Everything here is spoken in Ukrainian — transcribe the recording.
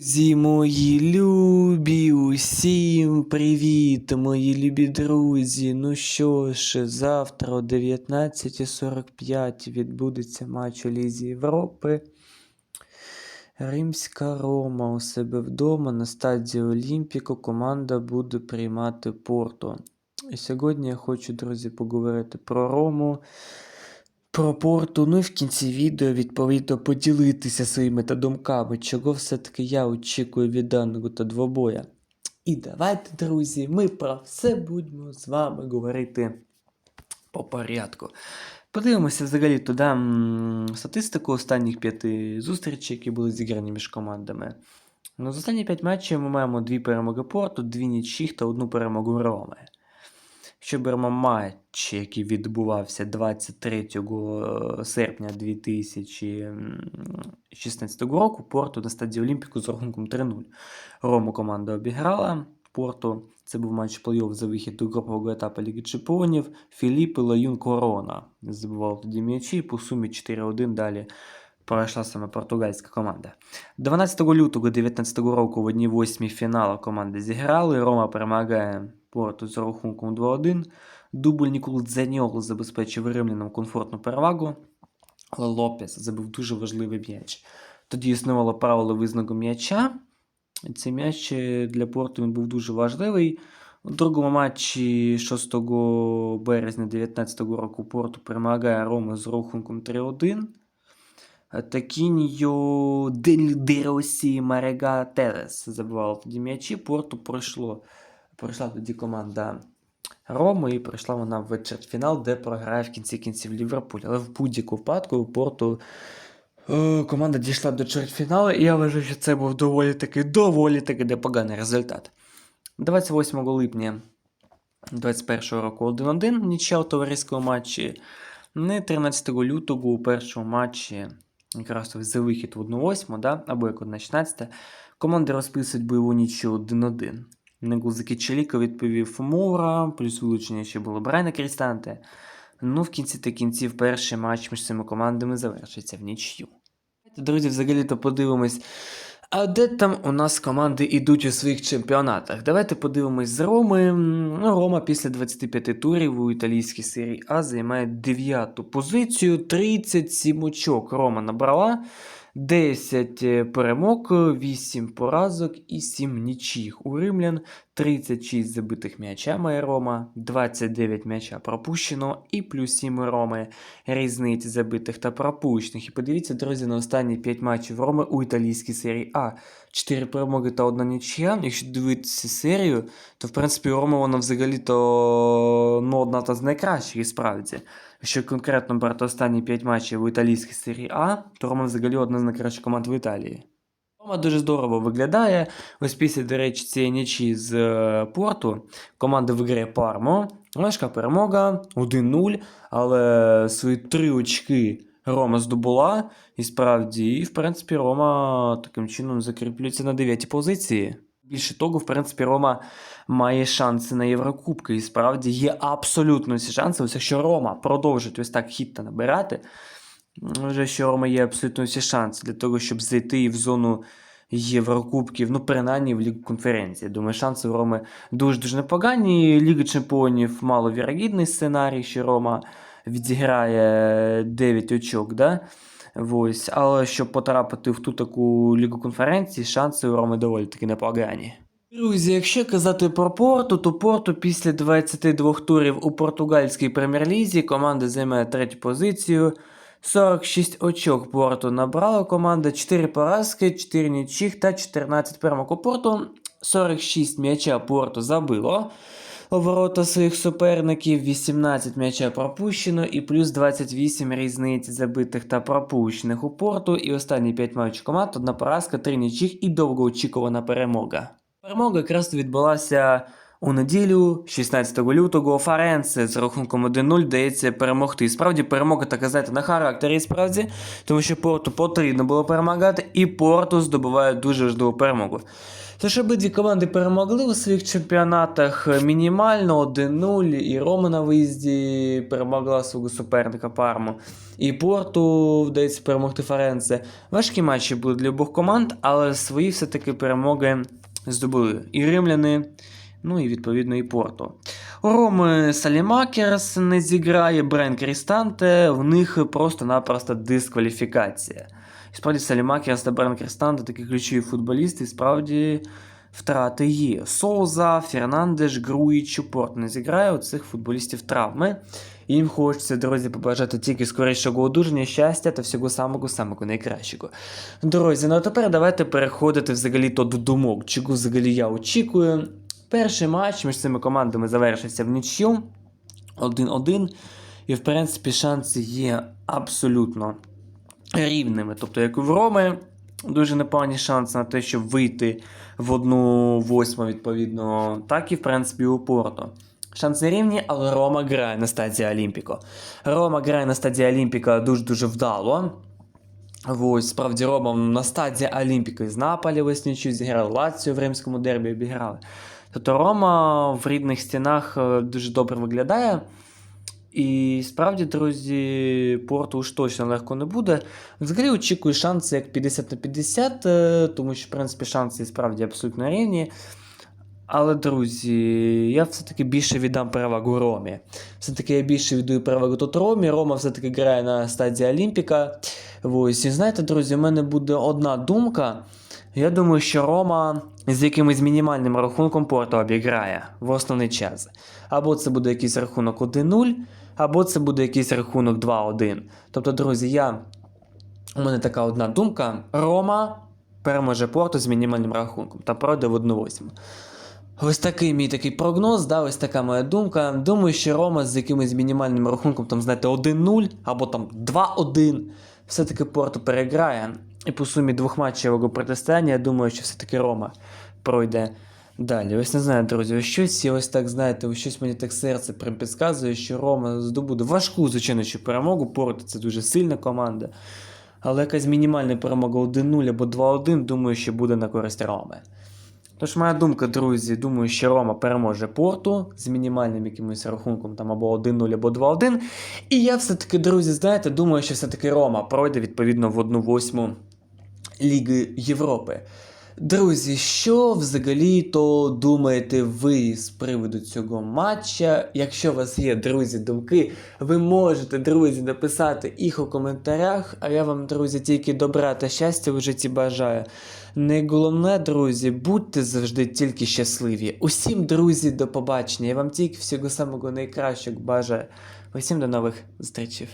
Зі мої любі, усім привіт, мої любі друзі. Ну що ж, завтра о 19.45 відбудеться матч у Лізі Європи. Римська Рома у себе вдома на стадії Олімпіку команда буде приймати Порту. І сьогодні я хочу, друзі, поговорити про Рому, про Порту. Ну і в кінці відео, відповідно, поділитися своїми та думками, чого все-таки я очікую від даного та двобоя. І давайте, друзі, ми про все будемо з вами говорити по порядку. Подивимося взагалі туди статистику останніх п'яти зустрічей, які були зіграні між командами. Ну, з останні п'ять матчів ми маємо дві перемоги Порту, дві нічих та одну перемогу Роми. Якщо матч, який відбувався 23 серпня 2016 року, Порту на стадії Олімпіку з рахунком 3-0. Рому команда обіграла Порту. Це був матч плей-офф за вихід до групового етапу Ліги Чемпіонів. Філіп і Лаюн Корона забивав тоді м'ячі, по сумі 4-1 далі пройшла саме португальська команда. 12 лютого 2019 року в одній восьмій фіналу команди зіграли. Рома перемагає Порту з рахунком 2-1. Дубль Ніколу Дзаньоло забезпечив римлянам комфортну перевагу, але Лопес забив дуже важливий м'яч. Тоді існувало правило визнаку м'яча. Цей м'яч для Порту він був дуже важливий. У другому матчі 6 березня 2019 року Порту перемагає Рома з рахунком 3-1. Такіньо Дель Деросі Марега Терес забивав тоді м'ячі. Порту пройшло. Пройшла тоді команда Роми і пройшла вона в чвертьфінал, де програє в кінці кінців Ліверпуль. Але в будь-якому випадку у Порту е, команда дійшла до чвертьфіналу, і я вважаю, що це був доволі таки доволі таки непоганий результат. 28 липня 21 року 1-1 нічия у товариському матчі. Не 13 лютого у першому матчі, якраз за вихід в 1-8, да? або як 1-16, команди розписують бойову нічю 1-1. Гол за відповів Мура, плюс вилучення ще було Брайна Крістанте. Ну, в кінці та кінців перший матч між цими командами завершиться в нічю. Друзі, взагалі-то подивимось. А де там у нас команди йдуть у своїх чемпіонатах? Давайте подивимось з Роми. Ну, Рома після 25 турів у італійській серії А займає 9 позицію. 37 очок Рома набрала. 10 перемог, 8 поразок і 7 нічих. У римлян 36 забитих м'яча має Рома, 29 м'яча пропущено і плюс 7 Роми різниці забитих та пропущених. І подивіться, друзі, на останні 5 матчів Роми у італійській серії А. 4 перемоги та одна нічия. Якщо дивитися серію, то в принципі у Роми вона взагалі-то ну, одна та з найкращих і справді. Якщо конкретно брати останні 5 матчів в італійській серії А, то Рома взагалі одна з найкращих команд в Італії. Рома дуже здорово виглядає. Ось після, до речі, цієї нічі з е, Порту команда виграє Пармо. Важка перемога 1-0, але свої три очки Рома здобула. І справді, і в принципі, Рома таким чином закріплюється на 9 позиції. Більше того, в принципі, Рома має шанси на Єврокубки. І справді є абсолютно всі шанси. Ось якщо Рома продовжить ось так хіт та набирати, вже що Рома є абсолютно всі шанси для того, щоб зайти в зону Єврокубків, ну, принаймні в Лігу конференції. Думаю, шанси у Роми дуже-дуже непогані. Ліга чемпіонів маловірогідний сценарій, що Рома відіграє 9 очок. Да? Ось. Але щоб потрапити в ту таку лігу конференції, шанси у Роми доволі таки непогані. Друзі, якщо казати про Порту, то Порту після 22 турів у португальській прем'єр-лізі команда займає третю позицію. 46 очок Порту набрала команда, 4 поразки, 4 нічих та 14 перемог у Порту. 46 м'яча Порту забило у ворота своїх суперників, 18 м'яча пропущено і плюс 28 різниць забитих та пропущених у Порту. І останні 5 матчів команд, одна поразка, 3 нічих і довгоочікувана перемога. Перемога якраз відбулася У неділю, 16 лютого, Фаренце з рахунком 1-0 дається перемогти. І Справді перемога така, знаєте, на характері справді, тому що Порту потрібно було перемагати, і Порту здобуває дуже важливу перемогу. Тож обидві команди перемогли у своїх чемпіонатах мінімально 1-0, і Рома на виїзді перемогла свого суперника Парму. І Порту вдається перемогти Фаренце. Важкі матчі були для обох команд, але свої все-таки перемоги здобули. І римляни, ну і відповідно і Порту. У Роми Салімакерс не зіграє, Брен Крістанте, в них просто-напросто дискваліфікація. І справді Салімакерс та Брен Крістанте такі ключові футболісти, і справді втрати є. Соуза, Фернандеш, Груїч, Порт не зіграє у цих футболістів травми. Їм хочеться, друзі, побажати тільки скорішого одужання, щастя та всього самого-самого найкращого. Друзі, ну а тепер давайте переходити взагалі то до думок, чого взагалі я очікую. Перший матч між цими командами завершився в нічю 1-1. І, в принципі, шанси є абсолютно рівними. Тобто, як і в Роми, дуже непогані шанси на те, щоб вийти в одну восьму, відповідно, так і, в принципі, у Порту. Шанси рівні, але Рома грає на стадії Олімпіко. Рома грає на стадії Олімпіка дуже-дуже вдало. Ось, справді, Рома на стадії Олімпіки з Наполі веснічу зіграли Лаціо в римському дербі обіграли. Тобто Рома в рідних стінах е, дуже добре виглядає. І справді, друзі, порту уж точно легко не буде. Взагалі очікую шанси як 50 на 50, е, тому що, в принципі, шанси справді абсолютно рівні. Але, друзі, я все-таки більше віддам перевагу Ромі. Все-таки я більше віддаю перевагу тут Ромі. Рома все-таки грає на стадії Олімпіка. Ось, і знаєте, друзі, у мене буде одна думка. Я думаю, що Рома з якимось мінімальним рахунком Порту обіграє в основний час. Або це буде якийсь рахунок 1-0, або це буде якийсь рахунок 2-1. Тобто, друзі, я... у мене така одна думка: Рома переможе Порту з мінімальним рахунком та пройде в 1-8. Ось такий мій такий прогноз, да, ось така моя думка. Думаю, що Рома з якимось мінімальним рахунком, там, знаєте, 1-0 або там 2-1, все-таки Порту переграє. І по сумі двохматчевого протистояння, я думаю, що все-таки Рома пройде далі. Ось не знаю, друзі, ось щось, і ось так, знаєте, ось щось мені так серце прям підказує, що Рома здобуде важку, звичайно, що перемогу. Порту це дуже сильна команда. Але якась мінімальна перемога 1-0 або 2-1, думаю, що буде на користь Роми. Тож, моя думка, друзі, думаю, що Рома переможе Порту з мінімальним якимось рахунком там або 1-0, або 2-1. І я все-таки, друзі, знаєте, думаю, що все-таки Рома пройде відповідно в 1-8 Ліги Європи. Друзі, що взагалі то думаєте ви з приводу цього матча? Якщо у вас є, друзі, думки, ви можете, друзі, написати їх у коментарях, а я вам, друзі, тільки добра та щастя в житті бажаю. Найголовне, друзі, будьте завжди тільки щасливі. Усім, друзі, до побачення. Я вам тільки всього самого найкращого бажаю. Усім до нових зустрічей.